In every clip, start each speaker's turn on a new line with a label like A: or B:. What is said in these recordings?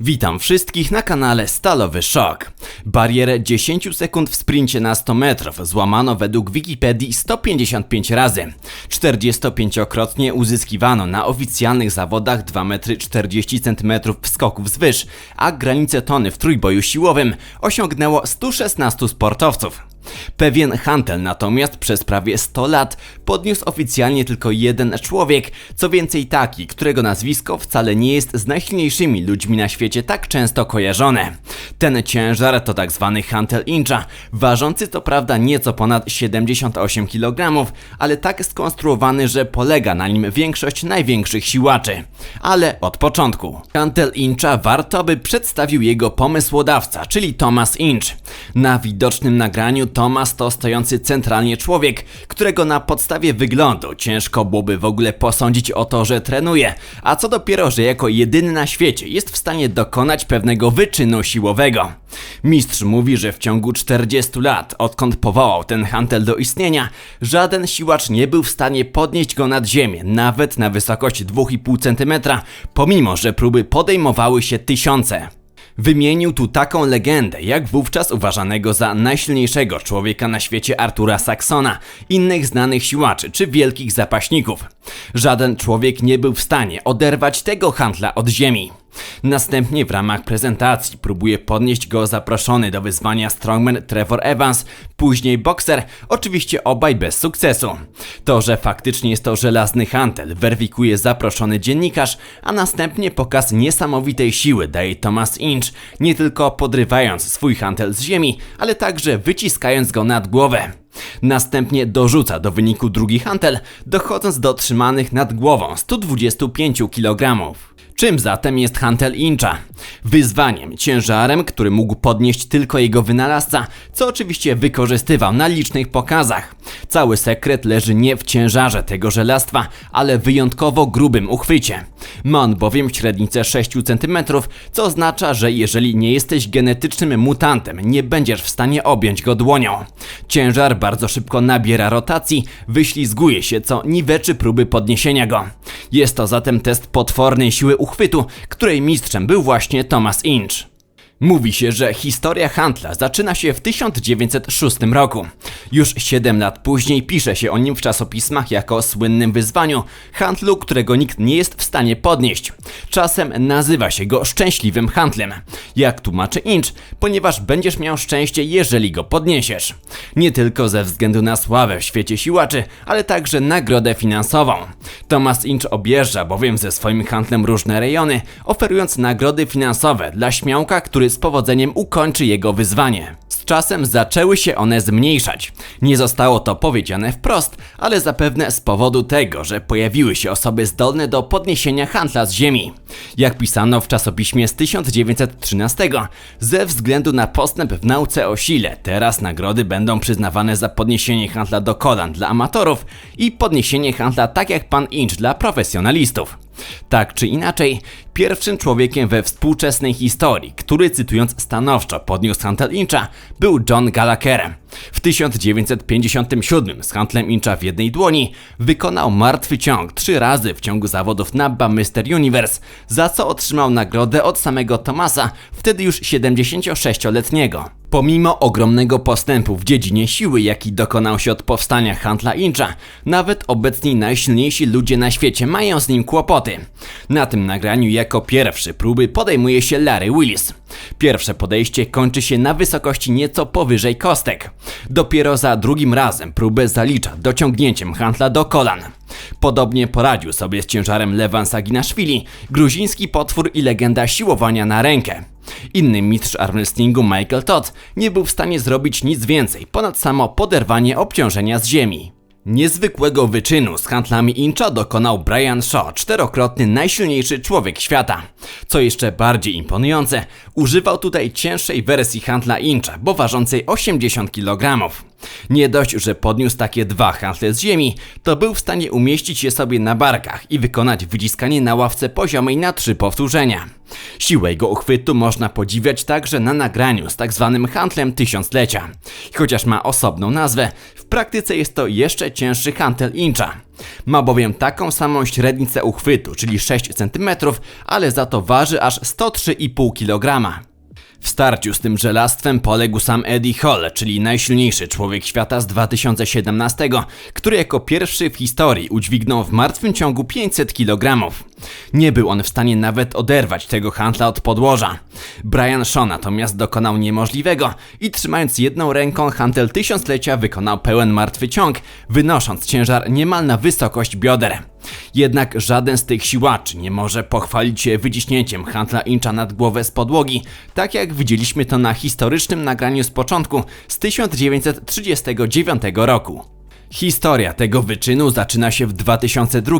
A: Witam wszystkich na kanale Stalowy Szok. Barierę 10 sekund w sprincie na 100 metrów złamano według Wikipedii 155 razy. 45-krotnie uzyskiwano na oficjalnych zawodach 2 metry 40 cm skoków z wyż, a granicę tony w trójboju siłowym osiągnęło 116 sportowców. Pewien hantel natomiast przez prawie 100 lat podniósł oficjalnie tylko jeden człowiek, co więcej taki, którego nazwisko wcale nie jest z najsilniejszymi ludźmi na świecie tak często kojarzone. Ten ciężar to tak zwany hantel incha, ważący to prawda nieco ponad 78 kg, ale tak skonstruowany, że polega na nim większość największych siłaczy. Ale od początku. Hantel incha warto by przedstawił jego pomysłodawca, czyli Thomas Inch. Na widocznym nagraniu Thomas to stojący centralnie człowiek, którego na podstawie wyglądu ciężko byłoby w ogóle posądzić o to, że trenuje, a co dopiero, że jako jedyny na świecie jest w stanie dokonać pewnego wyczynu siłowego. Mistrz mówi, że w ciągu 40 lat, odkąd powołał ten hantel do istnienia, żaden siłacz nie był w stanie podnieść go nad ziemię, nawet na wysokość 2,5 cm, pomimo że próby podejmowały się tysiące. Wymienił tu taką legendę, jak wówczas uważanego za najsilniejszego człowieka na świecie Artura Saxona, innych znanych siłaczy czy wielkich zapaśników. Żaden człowiek nie był w stanie oderwać tego handla od ziemi. Następnie w ramach prezentacji próbuje podnieść go zaproszony do wyzwania strongman Trevor Evans, później bokser, oczywiście obaj bez sukcesu. To, że faktycznie jest to żelazny hantel, weryfikuje zaproszony dziennikarz, a następnie pokaz niesamowitej siły daje Thomas Inch, nie tylko podrywając swój hantel z ziemi, ale także wyciskając go nad głowę. Następnie dorzuca do wyniku drugi hantel, dochodząc do trzymanych nad głową 125 kg. Czym zatem jest hantel incha? Wyzwaniem, ciężarem, który mógł podnieść tylko jego wynalazca, co oczywiście wykorzystywał na licznych pokazach. Cały sekret leży nie w ciężarze tego żelastwa, ale wyjątkowo grubym uchwycie. Ma on bowiem średnicę 6 cm, co oznacza, że jeżeli nie jesteś genetycznym mutantem, nie będziesz w stanie objąć go dłonią. Ciężar bardzo szybko nabiera rotacji, wyślizguje się, co niweczy próby podniesienia go. Jest to zatem test potwornej siły uchwytu, której mistrzem był właśnie Thomas Inch. Mówi się, że historia handla zaczyna się w 1906 roku. Już 7 lat później pisze się o nim w czasopismach jako o słynnym wyzwaniu, handlu, którego nikt nie jest w stanie podnieść. Czasem nazywa się go szczęśliwym handlem. Jak tłumaczy Inch, ponieważ będziesz miał szczęście, jeżeli go podniesiesz. Nie tylko ze względu na sławę w świecie siłaczy, ale także nagrodę finansową. Thomas Inch objeżdża bowiem ze swoim handlem różne rejony, oferując nagrody finansowe dla śmiałka, który z powodzeniem ukończy jego wyzwanie. Z czasem zaczęły się one zmniejszać. Nie zostało to powiedziane wprost, ale zapewne z powodu tego, że pojawiły się osoby zdolne do podniesienia handla z ziemi. Jak pisano w czasopiśmie z 1913, ze względu na postęp w nauce o sile, teraz nagrody będą przyznawane za podniesienie handla do kolan dla amatorów i podniesienie handla tak jak pan Inch dla profesjonalistów. Tak czy inaczej, pierwszym człowiekiem we współczesnej historii, który cytując stanowczo podniósł handel Incha, był John Gallagher. W 1957 z handlem Incha w jednej dłoni wykonał martwy ciąg trzy razy w ciągu zawodów NABBA Mr. Universe, za co otrzymał nagrodę od samego Thomasa, wtedy już 76-letniego. Pomimo ogromnego postępu w dziedzinie siły, jaki dokonał się od powstania handla Incha, nawet obecni najsilniejsi ludzie na świecie mają z nim kłopoty. Na tym nagraniu jako pierwszy próby podejmuje się Larry Willis. Pierwsze podejście kończy się na wysokości nieco powyżej kostek. Dopiero za drugim razem próbę zalicza dociągnięciem handla do kolan. Podobnie poradził sobie z ciężarem Lewan Saginaszwili, gruziński potwór i legenda siłowania na rękę. Inny mistrz armwrestlingu Michael Todd nie był w stanie zrobić nic więcej ponad samo poderwanie obciążenia z ziemi. Niezwykłego wyczynu z handlami Incha dokonał Brian Shaw, czterokrotny najsilniejszy człowiek świata. Co jeszcze bardziej imponujące, używał tutaj cięższej wersji handla Incha, bo ważącej 80 kg. Nie dość, że podniósł takie dwa handle z ziemi, to był w stanie umieścić je sobie na barkach i wykonać wyciskanie na ławce poziomej na trzy powtórzenia. Siłę jego uchwytu można podziwiać także na nagraniu z tak zwanym handlem tysiąclecia. Chociaż ma osobną nazwę, w praktyce jest to jeszcze cięższy hantel incha. Ma bowiem taką samą średnicę uchwytu, czyli 6 cm, ale za to waży aż 103,5 kg. W starciu z tym żelastwem poległ sam Eddie Hall, czyli najsilniejszy człowiek świata z 2017, który jako pierwszy w historii udźwignął w martwym ciągu 500 kg. Nie był on w stanie nawet oderwać tego handla od podłoża. Brian Shaw natomiast dokonał niemożliwego i trzymając jedną ręką handel tysiąclecia wykonał pełen martwy ciąg, wynosząc ciężar niemal na wysokość bioder. Jednak żaden z tych siłaczy nie może pochwalić się wyciśnięciem handla incha nad głowę z podłogi, tak jak widzieliśmy to na historycznym nagraniu z początku z 1939 roku. Historia tego wyczynu zaczyna się w 2002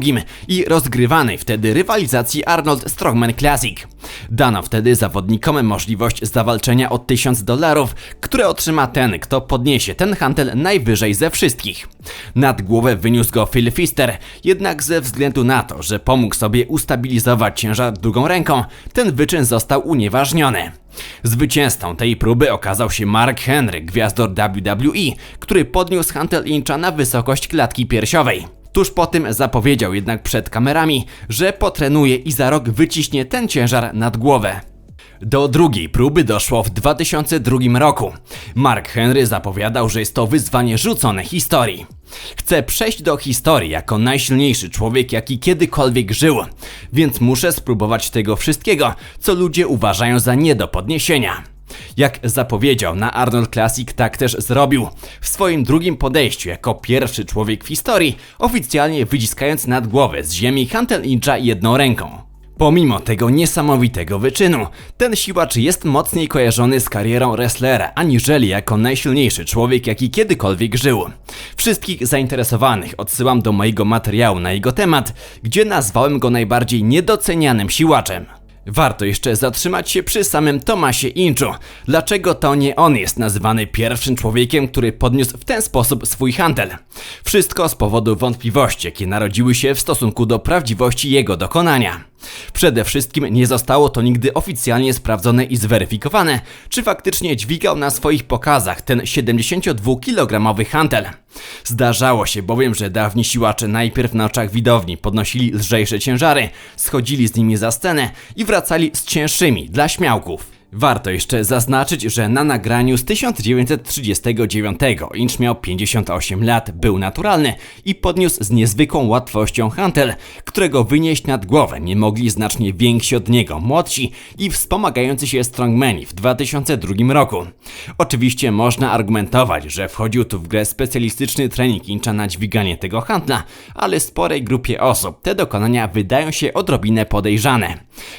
A: i rozgrywanej wtedy rywalizacji Arnold Strongman Classic. Dano wtedy zawodnikom możliwość zawalczenia o 1000 dolarów, które otrzyma ten, kto podniesie ten handel najwyżej ze wszystkich. Nad głowę wyniósł go Phil Fister, jednak ze względu na to, że pomógł sobie ustabilizować ciężar drugą ręką, ten wyczyn został unieważniony. Zwycięzcą tej próby okazał się Mark Henry, gwiazdor WWE, który podniósł Hunter Incha na wysokość klatki piersiowej. Tuż po tym zapowiedział jednak przed kamerami, że potrenuje i za rok wyciśnie ten ciężar nad głowę. Do drugiej próby doszło w 2002 roku. Mark Henry zapowiadał, że jest to wyzwanie rzucone historii. Chcę przejść do historii jako najsilniejszy człowiek, jaki kiedykolwiek żył, więc muszę spróbować tego wszystkiego, co ludzie uważają za nie do podniesienia. Jak zapowiedział na Arnold Classic, tak też zrobił. W swoim drugim podejściu, jako pierwszy człowiek w historii, oficjalnie wyciskając nad głowę z ziemi Hunter Ninja jedną ręką. Pomimo tego niesamowitego wyczynu, ten siłacz jest mocniej kojarzony z karierą wrestlera, aniżeli jako najsilniejszy człowiek, jaki kiedykolwiek żył. Wszystkich zainteresowanych odsyłam do mojego materiału na jego temat, gdzie nazwałem go najbardziej niedocenianym siłaczem. Warto jeszcze zatrzymać się przy samym Tomasie Inchu. Dlaczego to nie on jest nazywany pierwszym człowiekiem, który podniósł w ten sposób swój handel? Wszystko z powodu wątpliwości, jakie narodziły się w stosunku do prawdziwości jego dokonania. Przede wszystkim nie zostało to nigdy oficjalnie sprawdzone i zweryfikowane, czy faktycznie dźwigał na swoich pokazach ten 72-kilogramowy hantel. Zdarzało się bowiem, że dawni siłacze najpierw na oczach widowni podnosili lżejsze ciężary, schodzili z nimi za scenę i wracali z cięższymi dla śmiałków. Warto jeszcze zaznaczyć, że na nagraniu z 1939 Inch miał 58 lat, był naturalny i podniósł z niezwykłą łatwością hantel, którego wynieść nad głowę nie mogli znacznie więksi od niego, młodsi i wspomagający się strongmeni w 2002 roku. Oczywiście można argumentować, że wchodził tu w grę specjalistyczny trening Incha na dźwiganie tego handla, ale sporej grupie osób te dokonania wydają się odrobinę podejrzane.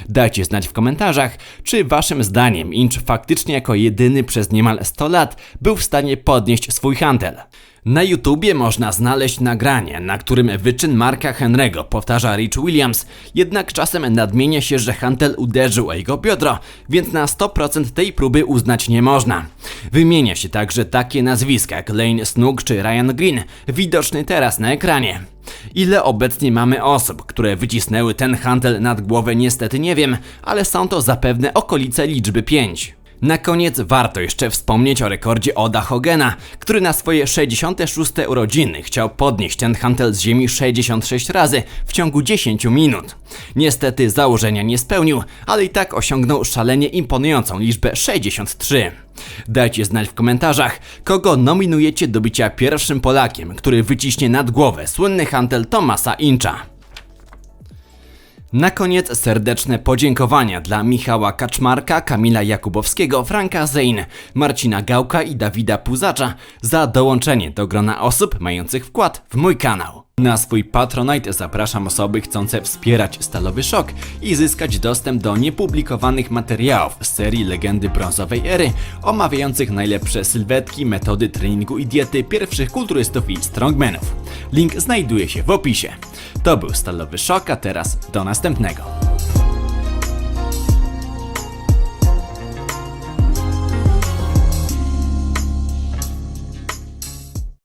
A: Dajcie znać w komentarzach, czy waszym zdaniem zdaniem Inch faktycznie jako jedyny przez niemal 100 lat był w stanie podnieść swój handel. Na YouTubie można znaleźć nagranie, na którym wyczyn Marka Henry'ego powtarza Rich Williams, jednak czasem nadmienia się, że Hantel uderzył o jego biodro, więc na 100% tej próby uznać nie można. Wymienia się także takie nazwiska jak Lane Snook czy Ryan Green, widoczny teraz na ekranie. Ile obecnie mamy osób, które wycisnęły ten handel nad głowę niestety nie wiem, ale są to zapewne okolice liczby 5. Na koniec warto jeszcze wspomnieć o rekordzie Oda Hogena, który na swoje 66 urodziny chciał podnieść ten hantel z ziemi 66 razy w ciągu 10 minut. Niestety założenia nie spełnił, ale i tak osiągnął szalenie imponującą liczbę 63. Dajcie znać w komentarzach, kogo nominujecie do bycia pierwszym Polakiem, który wyciśnie nad głowę słynny hantel Tomasa Incha. Na koniec serdeczne podziękowania dla Michała Kaczmarka, Kamila Jakubowskiego, Franka Zein, Marcina Gałka i Dawida Puzacza za dołączenie do grona osób mających wkład w mój kanał. Na swój Patronite zapraszam osoby chcące wspierać Stalowy Szok i zyskać dostęp do niepublikowanych materiałów z serii Legendy Brązowej Ery, omawiających najlepsze sylwetki, metody treningu i diety pierwszych kulturystów i strongmenów. Link znajduje się w opisie. To był Stalowy Szok, a teraz do następnego.